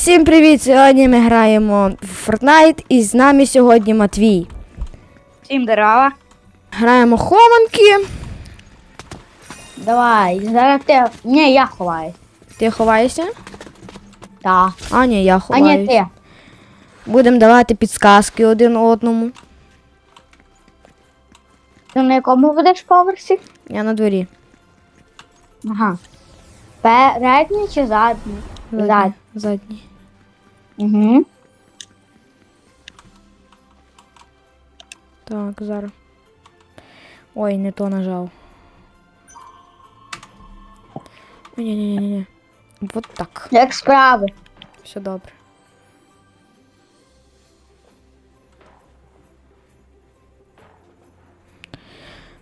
Всім привіт! Сьогодні ми граємо в Fortnite і з нами сьогодні Матвій. Всім здорово. Граємо хованки. Давай, зараз ти. Ні, я ховаю. Ти ховаєшся? Так. А, ні, я А ховаюсь. ні, ти. Будемо давати підсказки один одному. Ти на якому будеш поверсі? Я на дворі. Ага. Передній чи задній? Задній. Задній. Угу. Так, зараз. Ой, не то нажав. Ні-ні-ні-ні. Вот так. Як справи? Все добре.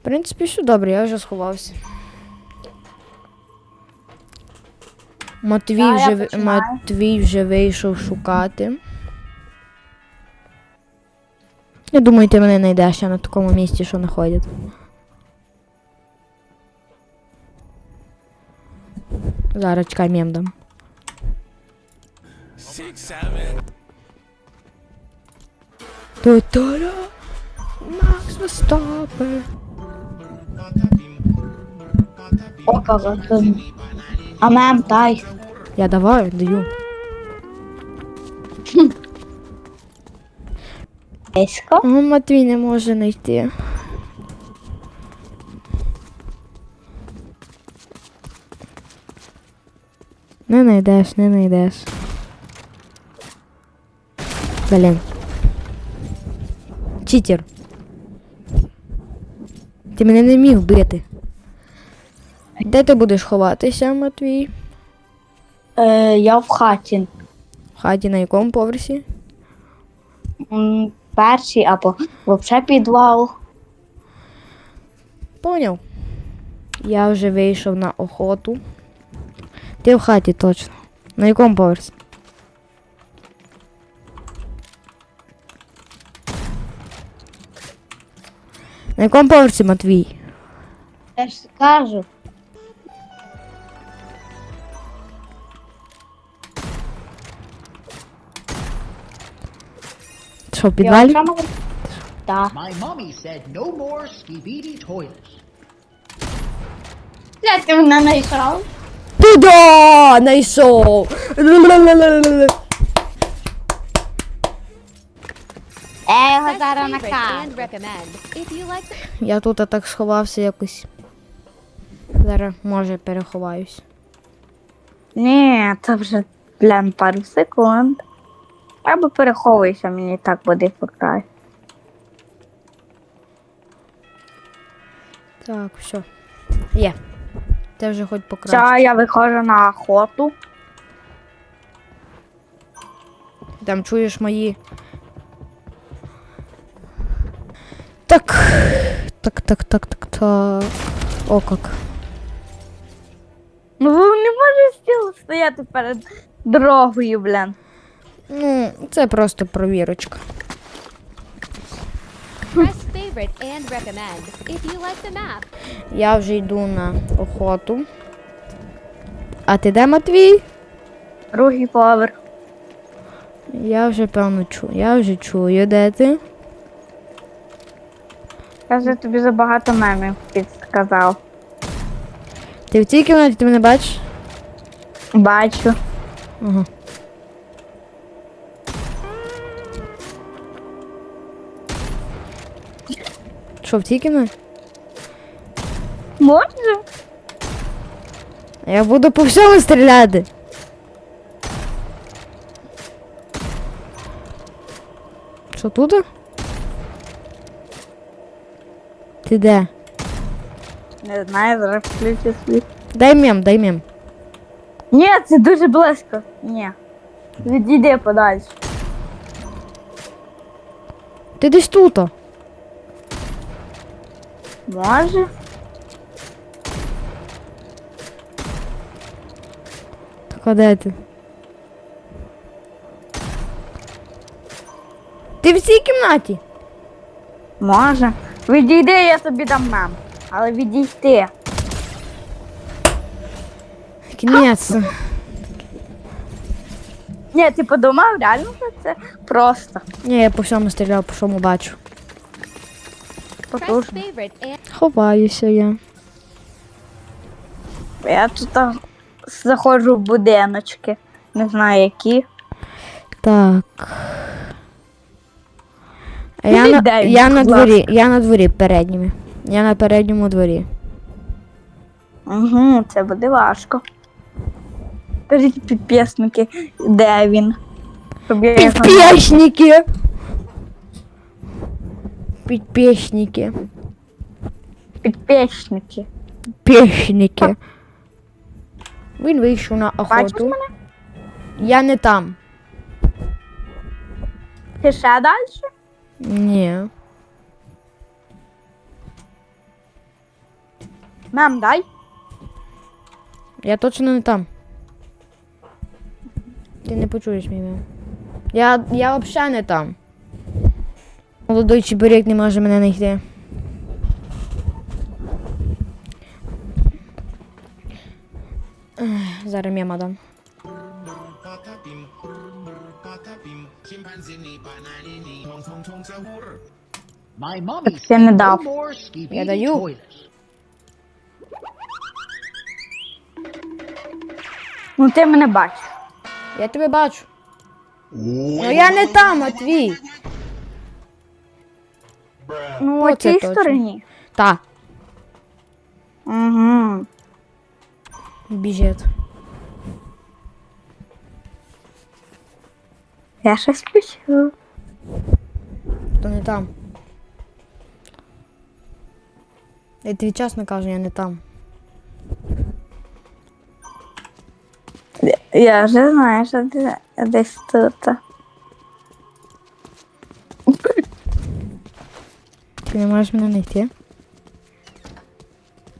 В принципі, все добре, я вже сховався. Матвій, Да, вже, Матвій вже вийшов шукати. Я думаю, ти мене знайдеш я на такому місці, що знаходять. Зараз чекай мем дам. Макс Верстапен. О, кого тут. А мем, дай. Я давай, даю. Близько. О, Матвій не може знайти. Не знайдеш, не знайдеш. Блін. Читер. Ти мене не міг бити. Де ти будеш ховатися, Матвій? Е, я в хаті. В хаті на якому поверсі? М, Перший або взагалі підвал. Поняв. Я вже вийшов на охоту. Ти в хаті точно. На якому поверсі? На якому поверсі, Матвій? Я ж кажу. Що, в підвалі? Так. My mommy said no more skibidi toilets. Де ти мене знайшов? Туди! Найшов! Я його зараз накажу. Я тут так сховався якось. Зараз, може, переховаюсь. Ні, це вже блін, пару секунд. Або переховуйся, мені так буде покрай. Так, все. Є. Це вже хоч покраще. Все, я виходжу на охоту. Там чуєш мої. Так. Так, так, так, так, так. О, как. Ну не можеш стіл стояти перед дорогою, блін. Ну, це просто провірочка. Я вже йду на охоту. А ти де, Матвій? Другий поверх. Я вже певно чую. Я вже чую, де ти? Я вже тобі забагато мемів підсказав. Ти в цій кімнаті ти мене бачиш? Бачу. Ага. Що, в цій кімнаті? Може? Я буду по всьому стріляти. Що тут? Ти де? Не знаю, зараз включу світ. Дай мем, дай мем. Ні, це дуже близько. Ні. Відійди подальше. Ти десь тут. Може? Так а де ти? Ти в цій кімнаті? Може. Відійди, я тобі дам мем. Але відійти. Кінець. Ні, ти подумав, реально що це просто. Ні, я по всьому стріляв, по всьому бачу. Потужно. Ховаюся я. Я тут а, заходжу в будиночки. Не знаю які. Так. Ну, Я на, віддай, я на ласка. дворі, я на дворі передніми. Я на передньому дворі. Угу, це буде важко. Скажіть підписники, де він? Підписники! Підписники. Підписники. Підписники. Він вийшов на Бачиш охоту. мене? Я не там. Ти ще далі? Ні. Нам дай. Я точно не там. Ти не почуєш мій. Я, я взагалі не там. Молодой чебурек не може мене знайти. Mommy Так ти не дав. Я даю. Ну ти мене бачиш. Я тебе бачу. Ну я не там, Матвій. Ну, О, у це цій стороні. Та, Угу. біжить. Я щось почув. То не там. Я тобі чесно кажу, я не там. Я вже знаю, що ти десь тут. Ти не можеш мене знайти?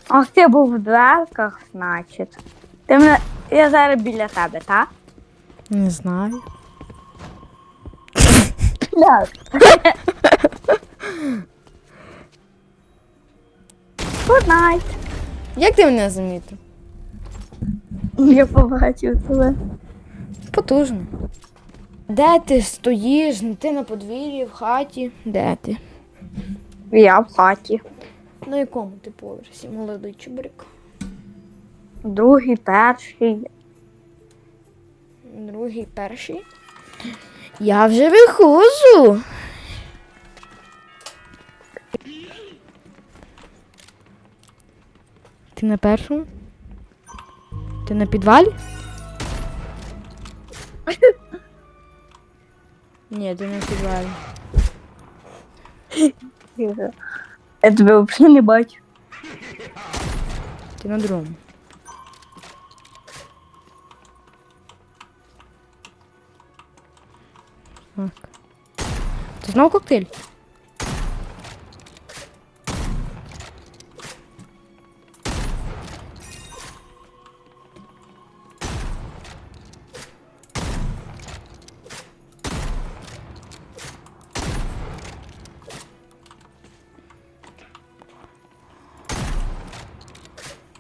Ах, ти був в дверках, значить. Ти мене. Я зараз біля тебе, так? Не знаю. Так. Good night. Як ти мене замітив? Я побачив тебе. Потужно. Де ти стоїш? Ну, Ти на подвір'ї, в хаті. Де ти? Я в хаті. На якому ти поверсі, молодий чубрик? Другий, перший. Другий, перший. Я вже виходжу. Ти на першому? Ти на підвалі? Ні, ти не на підвалі. Я тебе взагалі не бачу. Ти на другому. Так. Ти знову коктейль?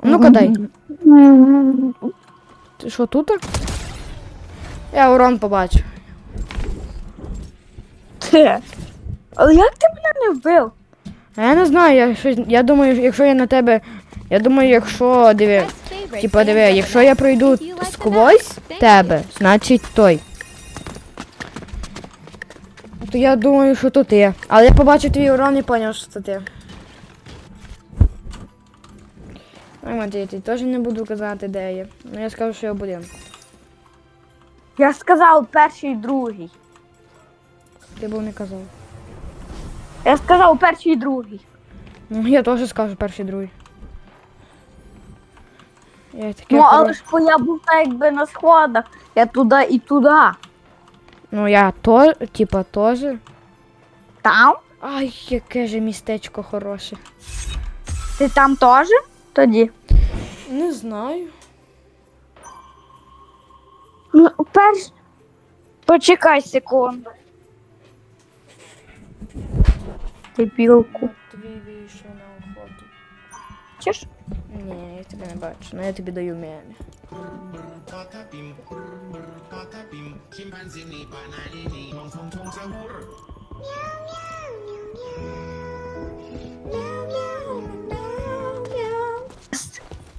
Ну-ка дай. Ти що тут? Я урон побачу. Ти. Але як ти мене не вбив? А я не знаю, я щось. Я думаю, якщо я на тебе. Я думаю, якщо диви. Типа диви, якщо я пройду сквозь тебе, значить той. То я думаю, що то ти. Але я побачив твій урон і поняв, що це ти. Ой, Матвій, теж не буду казати, де я. Ну я скажу, що я будинку. Я сказав перший і другий. Ти був не казав. Я сказав перший і другий. Ну я теж скажу перший другий. Я таке Ну, але ж бо я був так якби на сходах. Я туди і туди. Ну я то, типа, теж. Там? Ай, яке же містечко хороше. Ти там теж? Тоді. Не знаю. Ну, перш. Почекай секунду. Ти білку. Твій вийшов на охоту. Чиш? Ні, я тебе не бачу, ну я тобі даю мемі.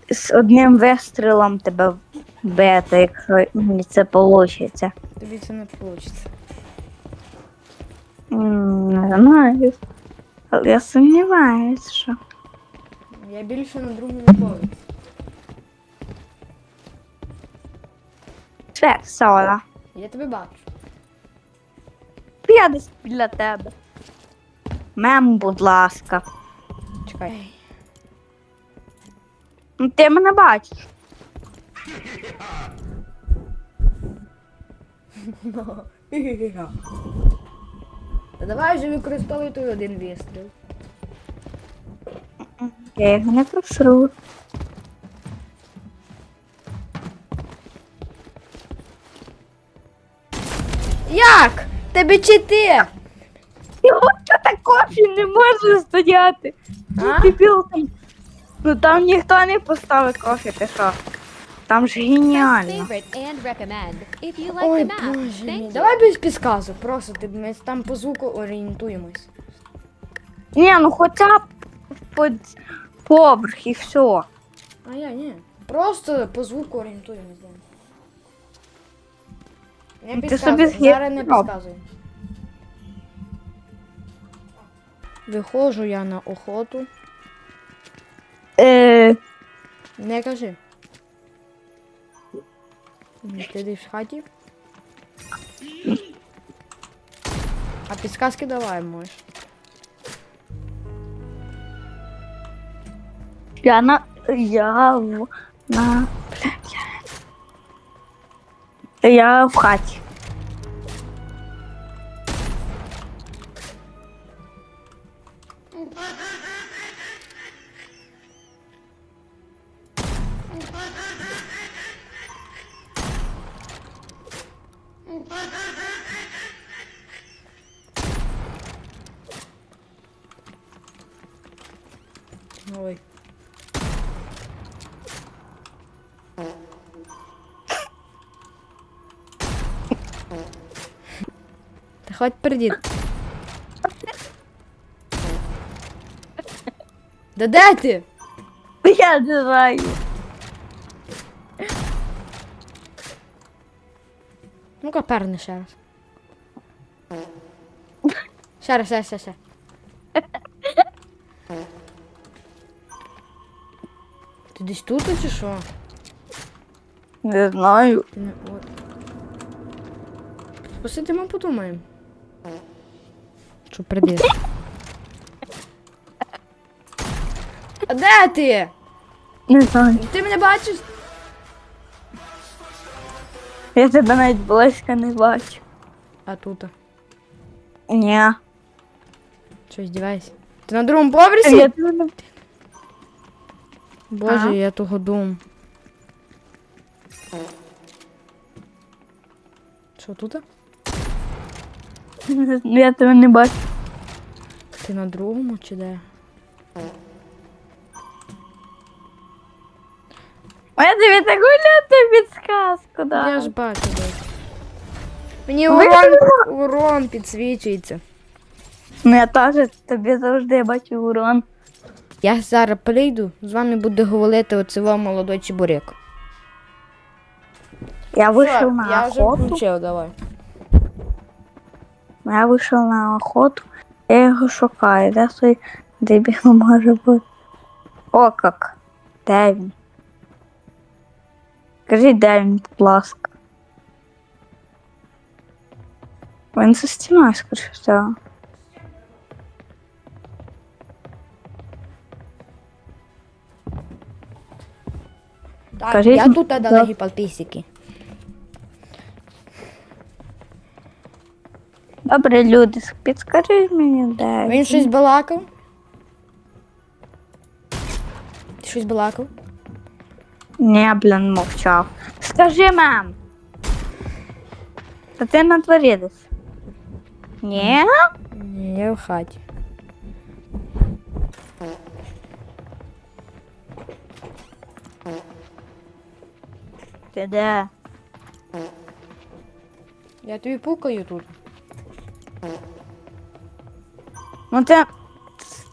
З одним вистрілом тебе вбити, якщо мені це вийде. Тобі це не вийде. Не знаю. Але я сумніваюся, що. Я більше на другому поверсі. Це Сола. Я тебе бачу. Я десь біля тебе. Мем, будь ласка. Чекай. Ну, Ти мене бачиш. Та давай вже використовуй той один вистріл. Я його не просру. Як? Тебе чити! Його що так кофі не може стояти? А? Дебіл там. Ну там ніхто не поставить кофі, ти що? Там ж Press геніально. Ой, боже мій. Давай без підказок, просто ти, ми там по звуку орієнтуємось. Ні, ну хоча б під поверх і все. А я ні. Просто по звуку орієнтуємось. да. Не Ну, ти собі зараз не з'їбав. підказуй. Виходжу я на охоту. Е, Не кажи. Ні, Ти десь в хаті. А підсказки давай можеш. я на. Я в. На. Блядь, я... я в хаті. Ой. Та хоть придіть. Да де ти? Я не знаю. Ну-ка перни ще раз. Ще раз, ще, раз, ще, ще. Ти десь тут чи що? Не знаю. Ти не... От. Посидимо, подумаємо. Що прийдеш? А де ти? Не знаю. Ти мене бачиш? Я тебе навіть близько не бачу. А тут. Ні. Що, здівайся? Ти на другому поверсі? Я тебе не Боже, Ага. я того дум. Що тут? Я тебе не бачу. Ти на другому чи де? А я тобі таку люту підсказку дам. Я ж бачу. Мені Ви урон, урон підсвічується. Ну я теж тобі завжди бачу урон. Я зараз прийду, з вами буде говорити оцього молодой чебурек. Я вийшов на я вже охоту. включив, давай. Я вийшов на охоту. Я його шукаю. Де той дебіл може бути? О, як. Де він? Скажіть, де він, будь ласка. Він за стіною, скоріше всього. Так, Кажіть, я тут да. дорогі подписчики. Добре, люди, підскажіть мені, де Він щось балакав? Ти щось балакав? Ні, блін, мовчав. Скажи, мам. Та ти на дворі десь. Ні? Ні, я в хаті. Ти де? Я тобі пукаю тут. Ну ти,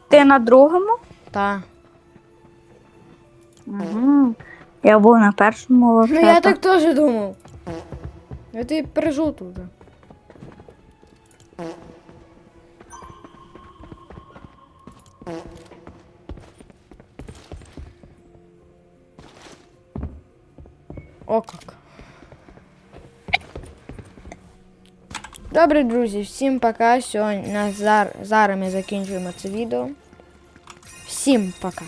ти на другому? Та. Угу. Я був на першому Ну я так теж думав. Я тобі пережу тут. О как. Добре, друзі, всім пока. Сьогодні зараз ми закінчуємо це відео. Всім пока.